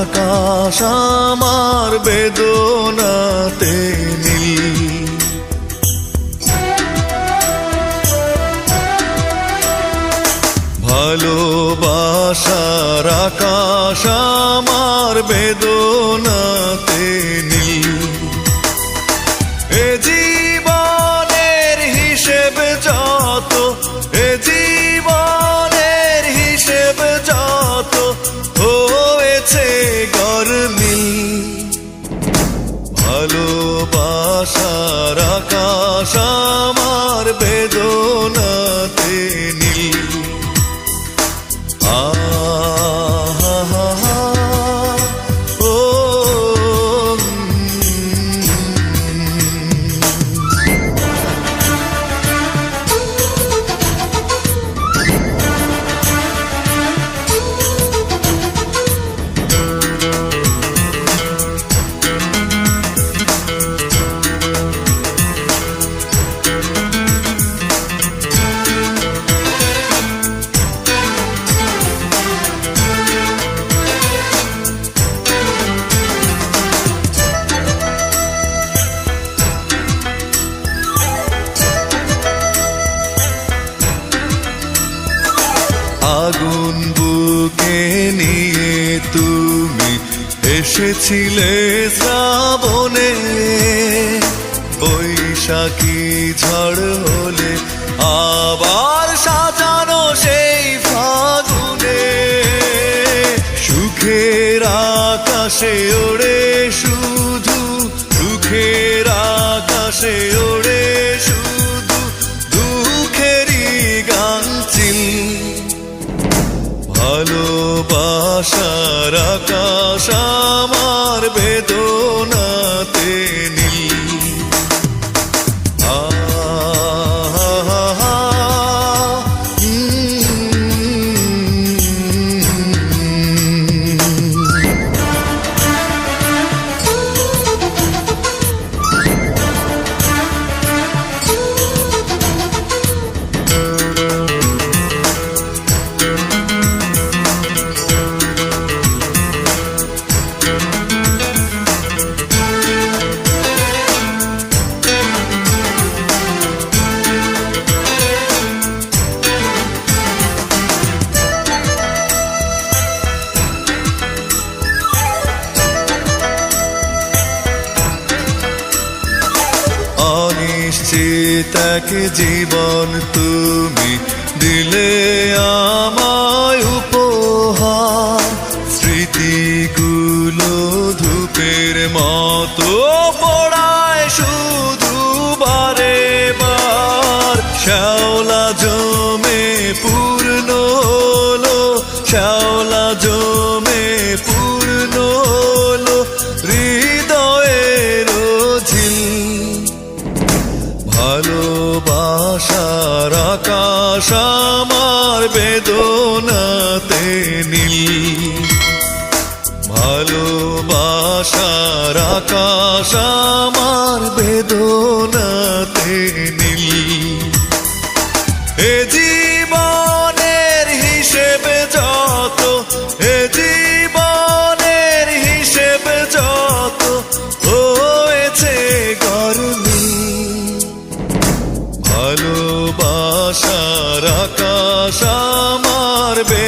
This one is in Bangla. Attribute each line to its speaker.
Speaker 1: আকাশ আমার বেদনাতে নীল। ভালোবাসার আকাশ আকাশ আমার বেদনাতে নীল। আহা আগুন বুকে নিয়ে তুমি এসেছিলে শ্রাবণে। বৈশাখী ঝড় হলে আবার সাজানো সেই ফাগুনে। সুখের আকাশে ওড়ে শুধু সুখের আকাশে ওড়ে ভালোবাসার আকাশ আমার বেদনাতে এক জীবন তুমি দিলে আমায় উপহার। স্মৃতিগুলো ধূপের মতো পড়ায় শুধু বারে বার। শ্যাওলা জমে পূর্ণ নীল ভালোবাসার আকাশ আমার বেদনাতে নীল। এ জীবনের হিসেব যত, এ জীবনের হিসেব যত হয়েছে গরমি ভালোবাসার আকাশ আমার নীল